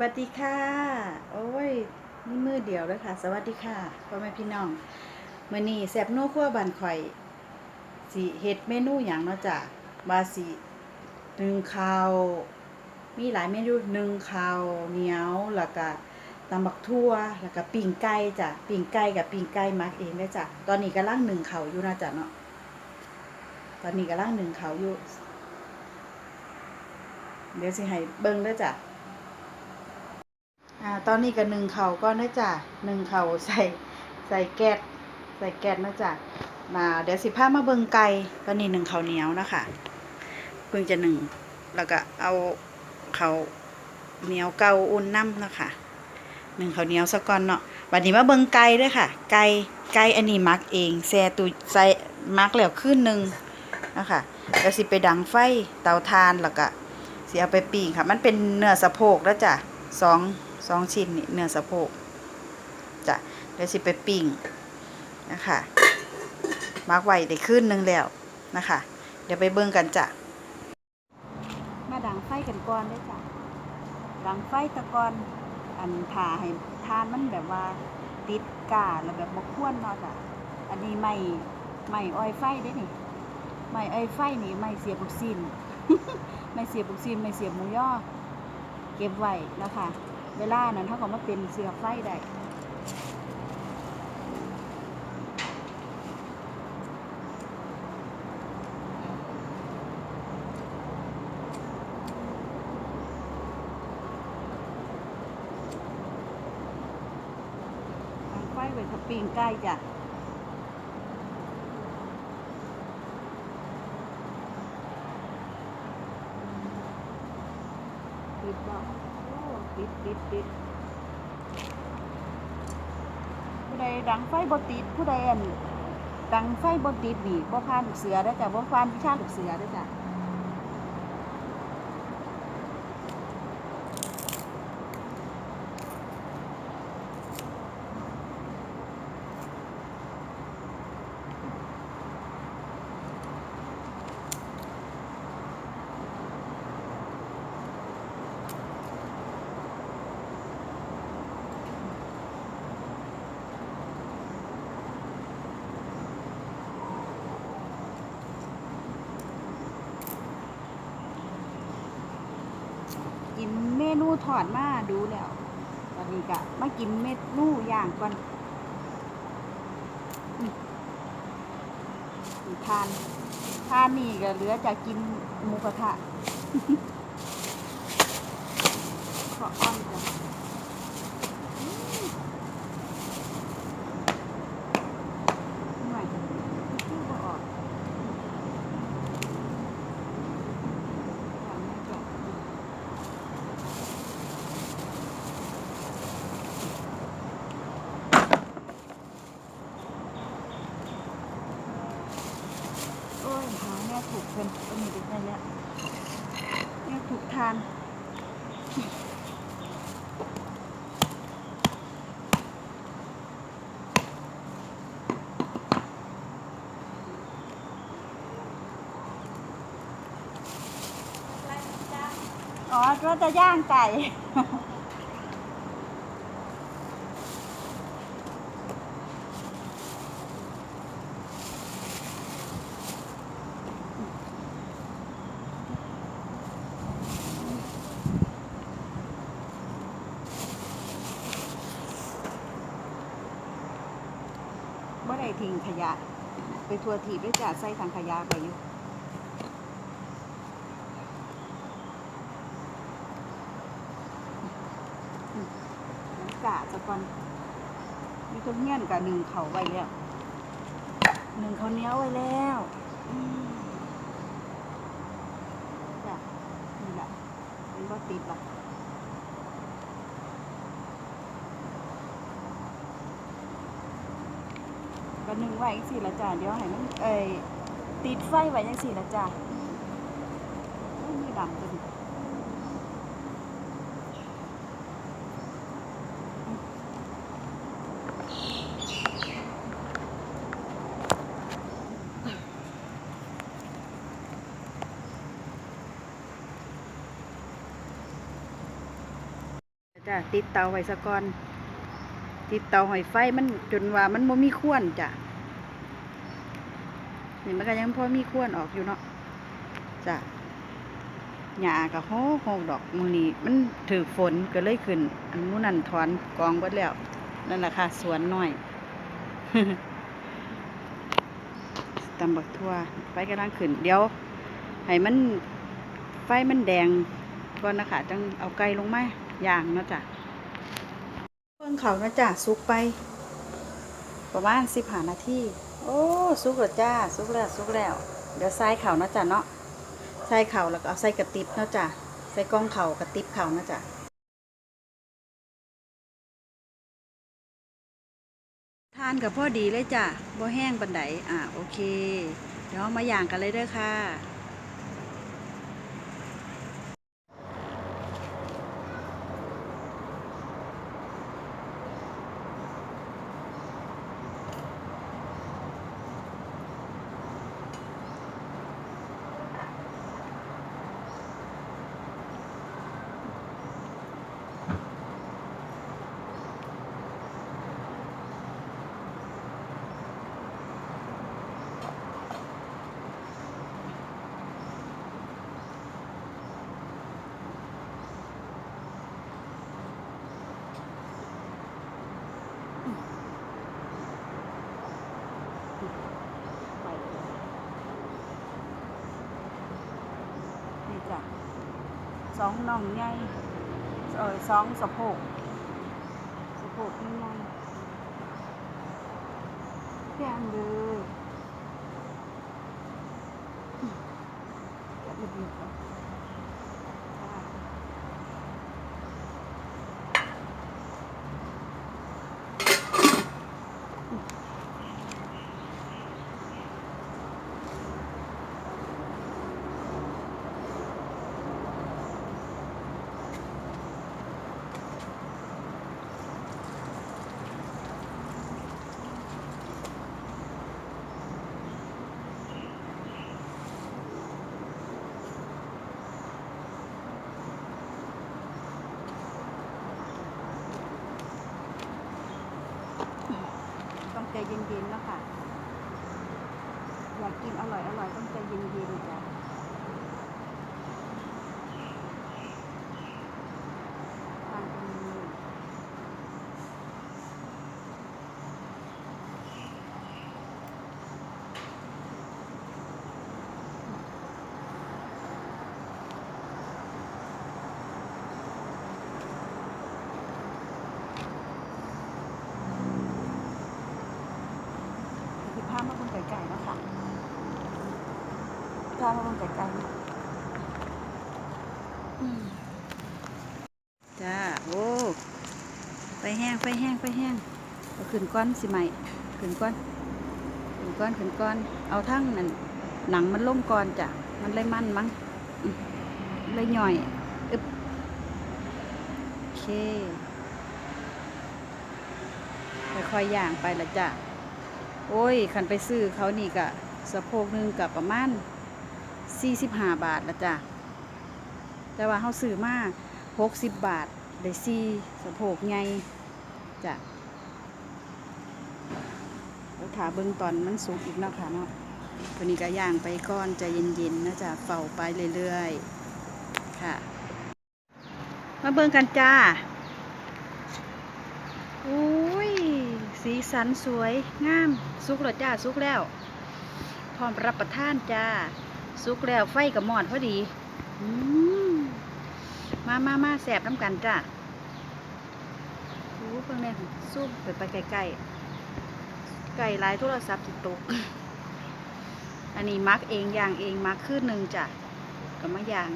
วัสดีค่ะ โอ้ย นี่มือเดียวเลยค่ะ สวัสดีค่ะพ่อแม่พี่น้องเมื้อนี้แซ่บนัวคั่วบ้านข่อยสิเฮ็ดเมนูหยังเนาะจ้ะว่าสิหนึ่งข้าว มีหลายเมนูหนึ่งข้าวเหนียวแล้วก็ตำบักทั่วแล้วก็ปิ้งไก่จ้ะปิ้งไก่กับปิ้งไก่มักเองเลยจ้ะตอนนี้กำลังหนึ่งข้าวอยู่นะจ้ะเนาะตอนนี้กำลังหนึ่งข้าวอยู่ เดี๋ยวสิให้เบิ่งเด้จ้ะ อ่าตอนนี้ก็หนึ่งเข่าก็นะจ้ะหนึ่งเข่าใส่ใส่แก๊สใส่แก๊สนะจ้ะมาเดี๋ยวสิพามาเบิงไก่ตอนนี้หนึ่งเข่าเหนียวนะคะเพิ่งจะหนึ่งแล้วก็เอาเข่าเหนียวเกาอุ่นน้ำนะคะหนึ่งข้าวเหนียวสะก่อนเนาะวันนี้มาเบิงไก่ด้วยค่ะ ไก่ไก่อันนี้มักเองแซ่ตุใส่มักแล้วขึ้นหนึ่งนะคะแล้วสิไปดังไฟเตาถ่านแล้วก็สิเอาไปปิ้งค่ะ มันเป็นเนื้อสะโพกแล้วจ้ะสอง สองชิ้นนี่เนื้อสะโพกจ้ะเดี๋ยวสิไปปิ้งนะคะมาร์กไว้ได้ขึ้นหนึงแล้วนะคะ เดี๋ยวไปเบิ่งกันจ้ะมาดังไฟกันก่อนได้จ้ะดังไฟตะกอนอันผ่าให้ทานมันแบบว่าติดกาแล้วแบบบกควรเนาะจ้ะอันนี้ไม่ไม่ออยไฟได้นี่ไม่ออยไฟนี่ไม่เสียบุกซินไม่เสียบุกซินไม่เสียบหมูย่อเก็บไว้นะคะ เวลานั้นเขาก็มาเป็นเสือไฟได้ไฟไว้ถ้าปิ้งไก่จ้ะปิดบ่โอ้ ติดติดผู้ใดดังไฟบ่ติดผู้ใดอันดังไฟบ่ติดนี่บ่ผ่านลูกเสือได้อจ้ะบ่ผ่านวิชาลูกเสือได้อจ้ะกินเมนู ถอดมาดูแล้วตอนนี้ก็มากินเม็ดนู่ย่างก่อนทานทานนี่ก็เหลือจะกินหมูกระทะขออ้อนจ้ะอืมหน่อยชื่อบ่ออกทำไม่จบ โอ้ยหาแม่ถูกเป็นก็มีได้แล้วแม่ถูกทาน อ๋อก็จะย่างไก่เมื่อไรทิ้งขยะ ไปทัวร์ทีบด้วยจ่าใส่ถังขยะไปอยู่อืมน้ำ ก่อนมีต้นเงี้ยนกับหนึ่งเขาไว้แล้วหนึ่งเขาเนี้ยวไว้แล้วอืมจ้ะนี่แหละเป็นบ่ติดหรอกก็นึ่งไว้จังสี่ละจ้าเดี๋ยวให้มันเอ้ยติดไฟไว้จังสี่ละจ้าไม่มีดำตัวนี้ จ้ะติดเตาไว้ซะก่อน ติดเตาหอยไฟมันจนว่ามันบ่มีควนจ้ะนี่มันก็ยังพอมีควนออกอยู่เนาะจ้ะหญ้าก็โหกโหกดอกมื้อนี้มันถือฝนก็เลยขึ้น อันนู้นันถอนกองเบิดแล้ว นั่นแหละค่ะสวนน้อยตำบักทั่วไฟกำลังขึ้น เดี๋ยวให้มันไฟมันแดงก่อนนะคะจังเอาไก่ลงมา ย่างเนาะจ้ะเพิ่งเขานะจ้ะสุกไป ประมาณสิบห้านาทีโอ้สุกแล้วจ้าสุกแล้วสุกแล้ว เดี๋ยวใส่เข่านะจ้ะเนาะใส่เข่าแล้วก็เอาใส่กระติบเนาะจ้ะใส่กล้องเข่ากระติบเข่านะจ้ะทานกับพ่อดีเลยจ้ะบ่แห้งบันไดอะโอเค เดี๋ยวเอามาย่างกันเลยเด้อค่ะ ไปเลยนี่จ้ะ สองน่องใหญ่เออสองสะโพกสะโพกใหญ่แก้มเลยอืมแกะดีๆก่อนค่ะ ต้องใจเย็นๆแล้วค่ะ อยากกินอร่อยอร่อยต้องใจเย็นๆจ้ะทานตรงนี้คือผ้ามาบนไก่ๆแล้วค่ะ้ามาบนไก่ๆนะอืมจ้า โอ้ไฟแห้งไฟแห้งไฟแห้งเอาขึ้นก้อนสิใหม่ขึ้นก้อนขึ้นก้อนขึ้นก้อน เอาทั้งนั่นหนังมันล่มก่อนจ้ะ มันเลยมันมั้งเลยหน่อยอึบโอเคค่อยๆย่างไปละจ้ะ โอ้ยคันไปซื้อเขานี่กะสะโพกหนึงกับประมาณ 45 บาทละจ้ะแต่ว่าเขาซื้อมา60 บาท ได้ซีสะโพกใหญ่จ้ะแล้วถาเบิ่งตอนมันสุกอีกเนาะค่ะเนาะตัวนี้ก็ย่างไปก่อนใจเย็นๆนะจ๊ะเฝ้าไปเรื่อยๆ ค่ะ มาเบิ่งกันจ้าอุ้ย สีสันสวย งาม สุกแล้วจ้า สุกแล้ว พร้อมรับประทานจ้า สุกแล้วไฟกับมอดพอดีมามามาแสบน้ำกันจ้ะรู้เพิ่งเนี่ยสู้ไปไปไกลๆไก่ลายโทรศัพท์จิตก อันนี้มักเองย่างเองมักขึ้นหนึ่งจ้ะกับมะยาง